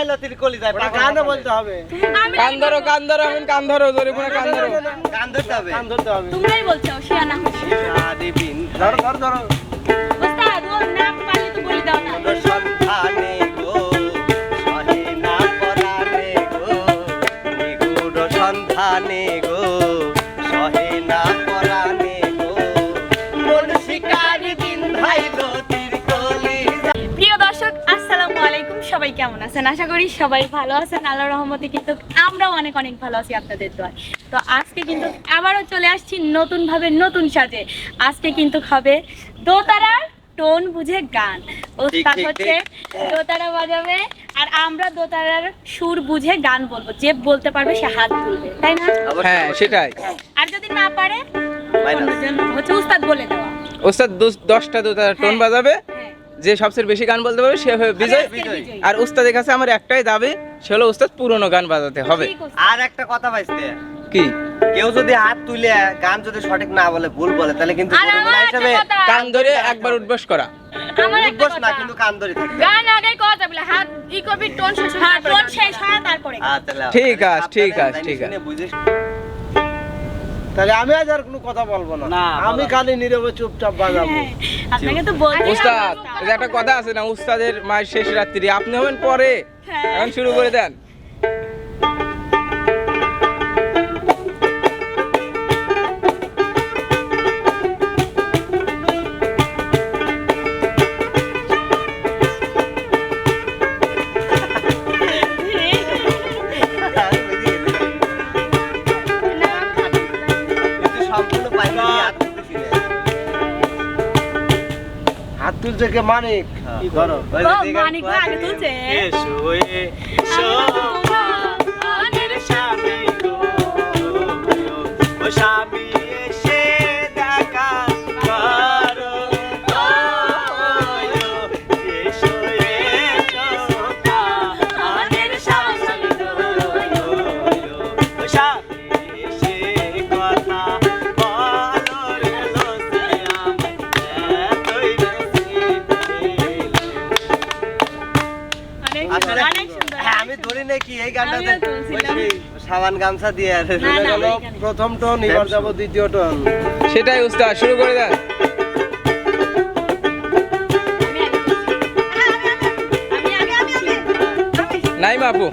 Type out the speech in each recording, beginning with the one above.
লাইলো তির কলি যায় গানে বলতে হবে। কান ধরো কান ধরো এখন কান ধরো জোরে করে কান ধরো কান ধরতে হবে। কান ধরতে হবে। তোমরাই বলছো শিয়ানা। শিয়ানা দেবিন ধরো ধরো ধরো। সবাই কেমন আছেন আশা করি সবাই ভালো আছেন আল্লাহর রহমতে কিন্তু আমরাও অনেক অনেক ভালো আছি আপনাদের দোয়ায় তো আজকে কিন্তু আবারও চলে আসছি নতুন ভাবে নতুন সাজে আজকে কিন্তু হবে দোতারার টোন বুঝে গান ওস্তাদ হচ্ছে দোতারা বাজাবে আর আমরা দোতারার সুর বুঝে গান বলব যে বলতে পারবে সে হাত তুলবে তাই না হ্যাঁ সেটাই আর যদি না পারে হচ্ছে উস্তাদ বলে দেওয়া ওস্তাদ দশ- দশটা দোতা টোন হ্যাঁ। বাজাবে হ্যাঁ যে সবচেয়ে বেশি গান বলতে পারবে সে হবে বিজয়। আর উস্তাদের কাছে আমার একটাই দাবি সে হলো উস্তাদ পুরনো গান বাজাতে হবে। আর একটা কথা পাইছে কি? কেউ যদি হাত তুলে গান যদি সঠিক না বলে ভুল বলে তাহলে কিন্তু হিসেবে কান ধরে একবার উঠবস করা। আমার একটা উদ্বোস না কিন্তু কান ধরে থাকবে। গান আগে কথা বলে হাত ই করবি টোন শেষ হ্যাঁ টোন শেষ হয় তারপরে। আচ্ছা, ঠিক আছে, ঠিক আছে, ঠিক আছে। তাহলে আমি আজ আর কোনো কথা বলব না। আমি। খালি নীরবে চুপচাপ বাজাবো। হ্যাঁ, আপনাকে তো বলতে উস্তাদ একটা কথা আছে না উস্তাদের মায়ের শেষ রাত্রি। আপনি হবেন পরে। হ্যাঁ। এখন শুরু করে দেন। তুলছে কে মানিক হ্যাঁ। দিঘার মানিক আগে তুলছে। গামছা দিয়ে আসে। প্রথম টোন এবার যাব দ্বিতীয় টোন। সেটাই উস্তাদ শুরু করে দেন। আমি আগে আমি আগে নাই আপু।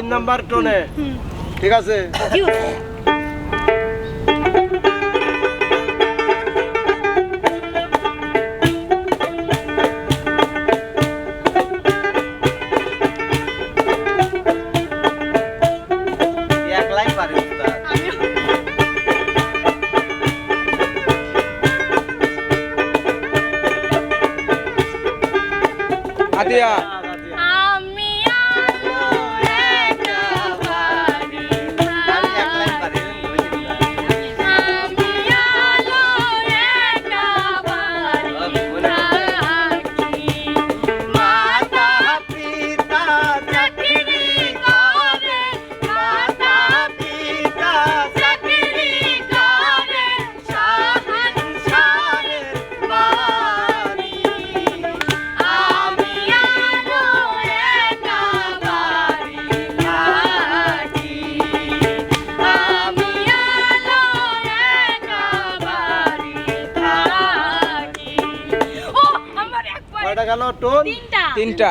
তিন। নাম্বার টোনে। ঠিক আছে। একলাই একবার টোন তিনটা। তিনটা।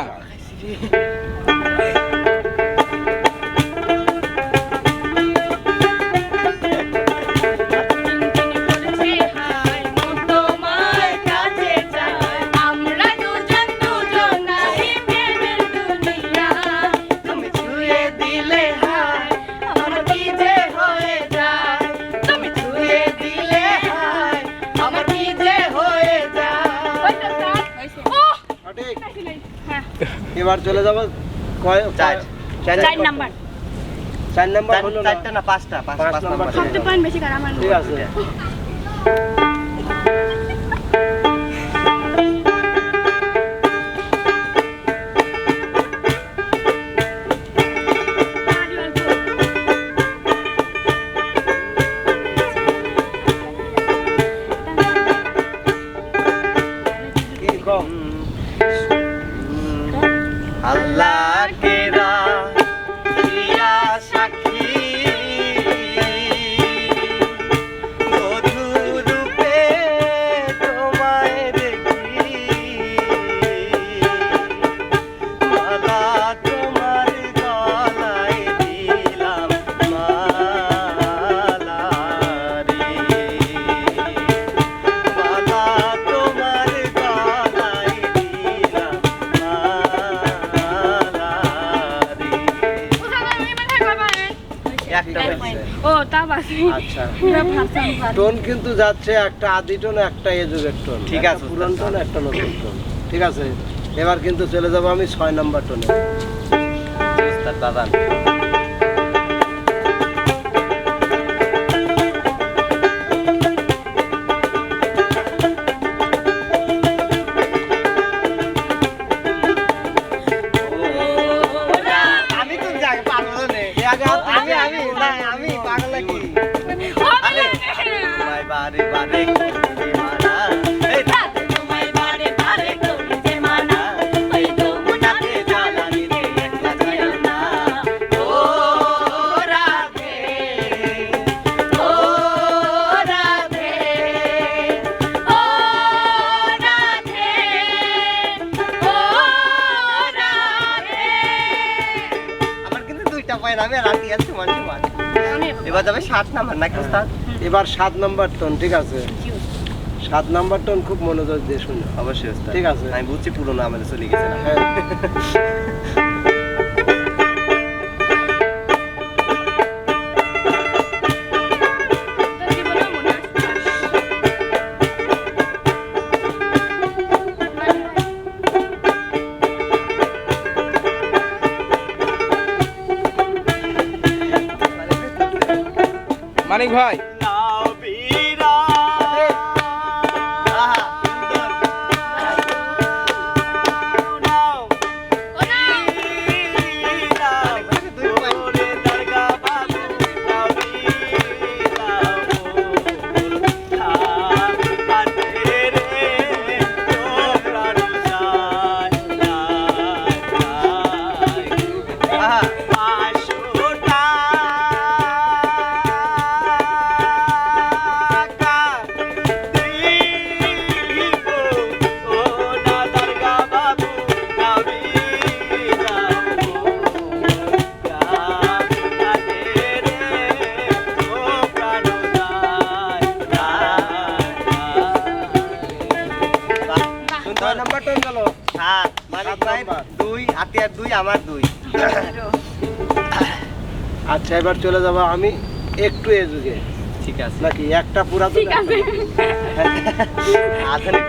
এবার চলে যাব। কয় চার। চার নাম্বার। চার নাম্বার হলো না? চারটা না পাঁচটা পাঁচ নাম্বার নাম্বার। সবচেয়ে পয়েন্ট বেশি কার আমার ঠিক আছে। টোন কিন্তু যাচ্ছে একটা আদি টোন একটা এ যুগের টোন ঠিক আছে, পুরান টোন একটা নতুন টোন। ঠিক আছে? এবার কিন্তু চলে যাব আমি ছয় নম্বর টোনে। উস্তাদ এবার যাবে সাত নাম্বার নাকি ওস্তাদ? এবার সাত নাম্বার টোন ঠিক আছে? সাত নাম্বার টোন খুব মনোযোগ দিয়ে শুনো। অবশ্যই ওস্তাদ। ঠিক আছে। আমি বুঝছি পুরো আমাদের চলে গেছে। মানিক ভাই আচ্ছা এবার চলে যাব আমি একটু এ যুগে। ঠিক আছে। নাকি একটা পুরা ঠিক আছে। আধুনিক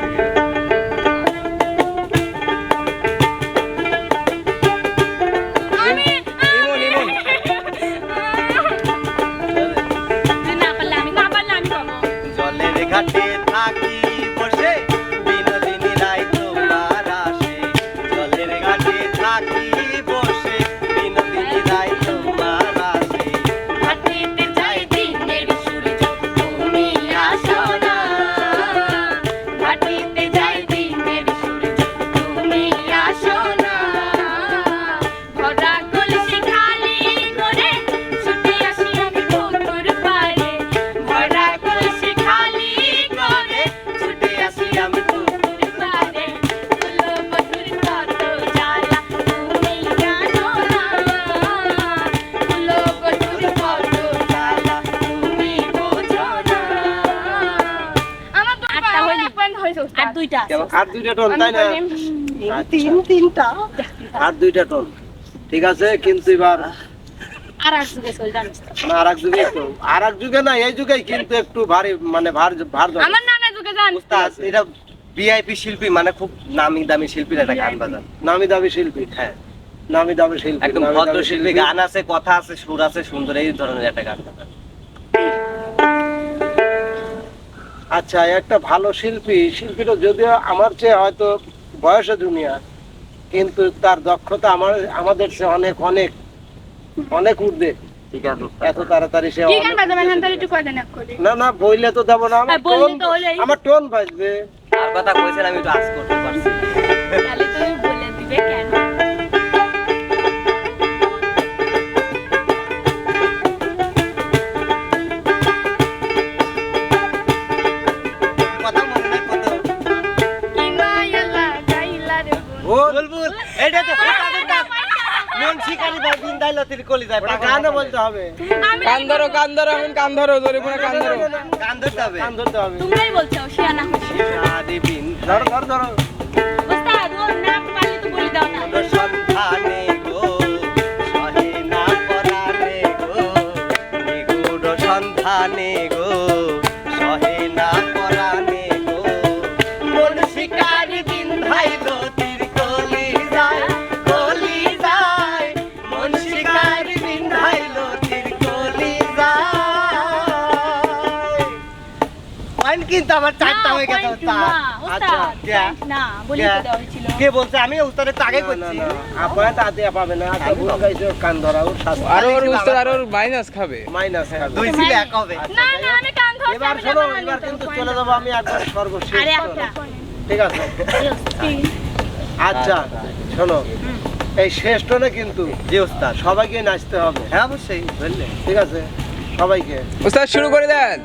দুইটা টোন তাই না? তিন তিনটা। আর দুইটা টোন। ঠিক আছে কিন্তু এবার আর এক যুগে চল জানিস আর এক যুগে একটু আর এক যুগে না এই যুগে কিন্তু একটু ভারী মানে ভার ভার আমার নানা যুগে জান উস্তাদ এটা ভিআইপি শিল্পী মানে খুব নামি দামি শিল্পীর একটা গান বাজান। নামি দামি শিল্পী হ্যাঁ। নামি দামি শিল্পী একদম ভদ্র শিল্পী গান আছে কথা আছে সুর আছে সুন্দর এই ধরনের একটা গান বাজান। আচ্ছা একটা ভালো শিল্পী শিল্পীটা যদিও আমার চেয়ে হয়তো বয়সে দুনিয়া কিন্তু তার দক্ষতা আমার আমাদের চেয়ে অনেক অনেক অনেক আছে এত তাড়াতাড়ি সে হ্যাঁ না না বইলে তো দেবো না আমার টোন। আমার টোন বাজবে। আর কথা কইছেন আমি একটু আজ করতে পারছি। তুমি বলে দিবে কেন? কলি যায় গানও বলতে হবে। আমি কান ধরো কান ধরো এখন কান ধরো জোরে কোনো কান ধরো কান ধরতে হবে। কান ধরতে হবে। তোমরাই বলছো শিয়ানা হচ্ছে সারি ধর ধর ধরো। ওস্তাদ ওর নাম পারলে তো বলে দাও না। সন্ধানে আমার চারটা হয়ে গেছে। ওস্তাদ, কে? না বলে দেওয়া হয়েছিল? কে বলছে? আমি তো আগে করছি পাবে না আচ্ছা ভুল গাইছো কান ধরাও আর ওর উস্তাদ আর ওর মাইনাস খাবে। মাইনাস দুই ছিল এক হবে। না না আমি কান ধরছি এবার শোনো এবার কিন্তু চলে। যাব আমি একবার সর্বশেষ আরে একটা ঠিক আছে? আচ্ছা শোনো এই শেষ টোনে কিন্তু জি ওস্তাদ সবাইকে নাচতে হবে। হ্যাঁ অবশ্যই বুঝলে ঠিক আছে সবাইকে। উস্তাদ শুরু করে দেন।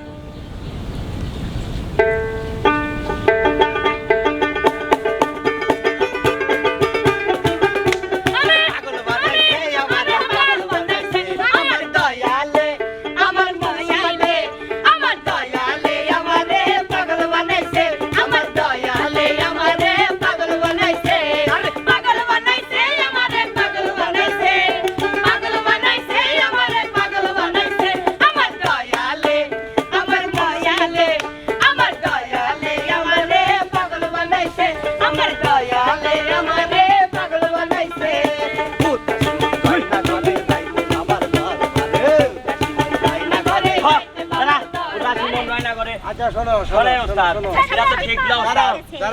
তো ঠিক।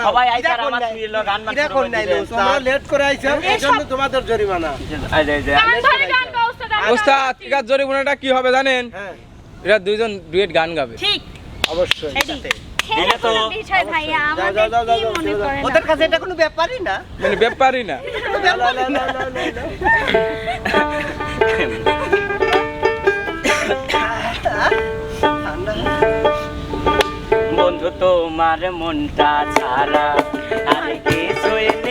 সবাই আমার? গান কোন নাইলো? তোমরা লেট করে আইছো তোমাদের জরিমানা। এই যে, এই যে, কান ধরে গান গাও ওস্তাদ আমি উস্তাদ ঠিক। আছে জোরে কোনোটা কি হবে জানেন? হ্যাঁ। এরা দুইজন ডুয়েট গান গাবে। ঠিক। অবশ্যই। দিলে তো ওদের কাছে এটা কোনো ব্যাপারই না। মানে ব্যাপারই না। ঠান্ডা বন্ধু তোমার মনটা ছাড়া আর কিছুই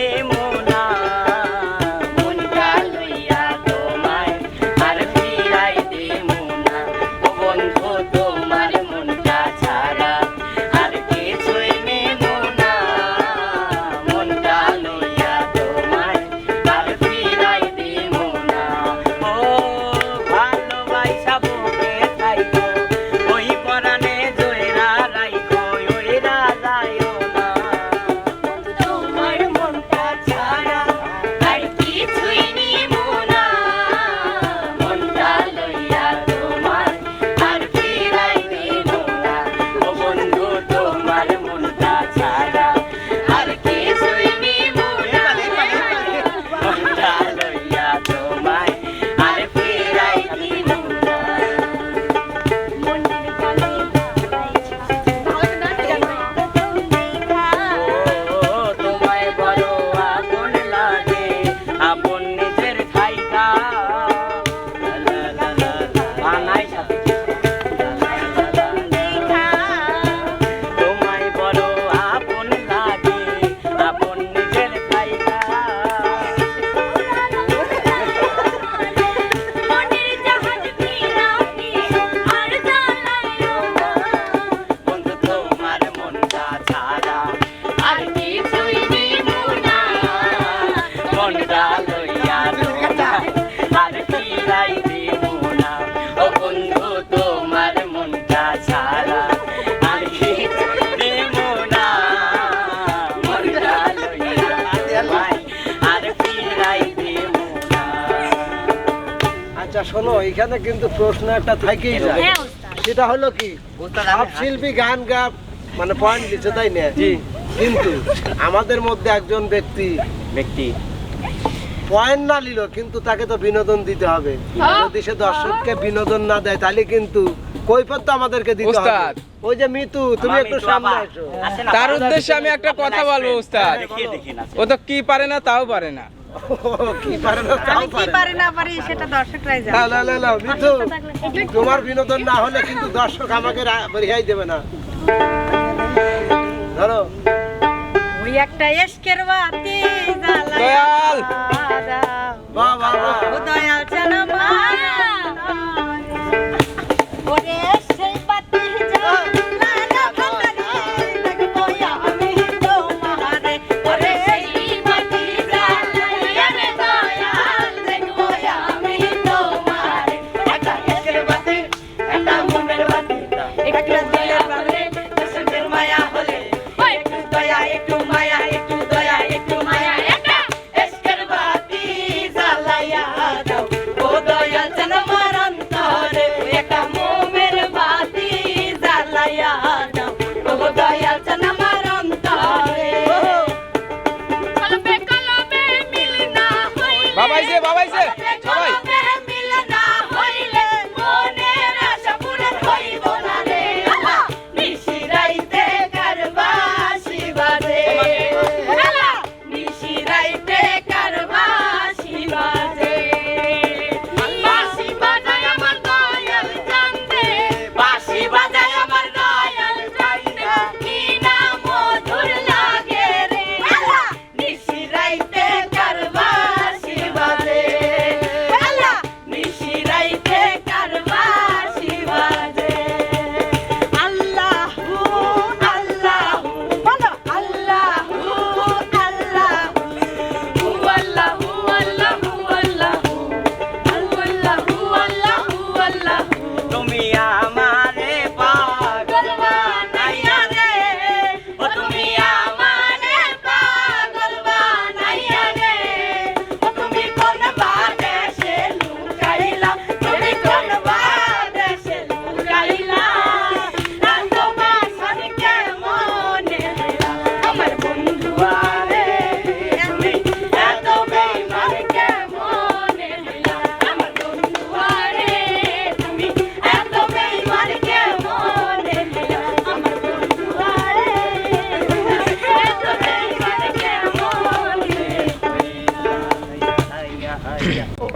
আচ্ছা শোনো এখানে কিন্তু প্রশ্ন একটা থেকেই যায়। হ্যাঁ সেটা হলো কি সব শিল্পী গান গা মানে পয়েন্ট দিচ্ছে তাই না? কিন্তু আমাদের মধ্যে একজন ব্যক্তি ব্যক্তি। পয়েন্ট না নিল কিন্তু তাকে তো বিনোদন দিতে হবে। যদি সে দর্শককে বিনোদন না দেয় তাহলে কিন্তু কৈফত তো আমাদেরকে দিতে হবে। ওই যে মিতু তুমি একটু সামনে না, তার উদ্দেশ্যে আমি একটা কথা বলব উস্তাদ না ও তো কি পারে না তাও পারে না। তোমার বিনোদন না হলে কিন্তু দর্শক আমাকে রেহাই দেবে না। ধরো। ওই একটা এসকের বাতি দয়াল! বাবা দয়াল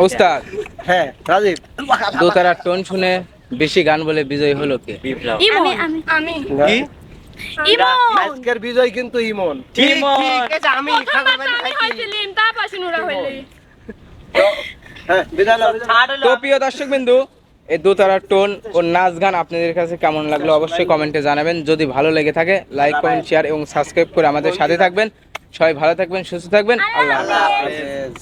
উস্তাদ হ্যাঁ রাজীব। দোতারার টোন শুনে বেশি গান বলে বিজয় হলো কে? আমি আমি। আমি। কি? ইমন। আজকের বিজয় কিন্তু ইমন। ঠিক আছে আমি তা পাশে নুরা হইলে। হ্যাঁ তো প্রিয় দর্শক বিন্দু এই দোতারার টোন ও নাচ গান আপনাদের কাছে কেমন লাগল অবশ্যই কমেন্টে জানাবেন। যদি ভালো লেগে থাকে লাইক কমেন্ট শেয়ার এবং সাবস্ক্রাইব করে আমাদের সাথে থাকবেন। সবাই ভালো থাকবেন সুস্থ থাকবেন। আল্লাহ। হাফেজ।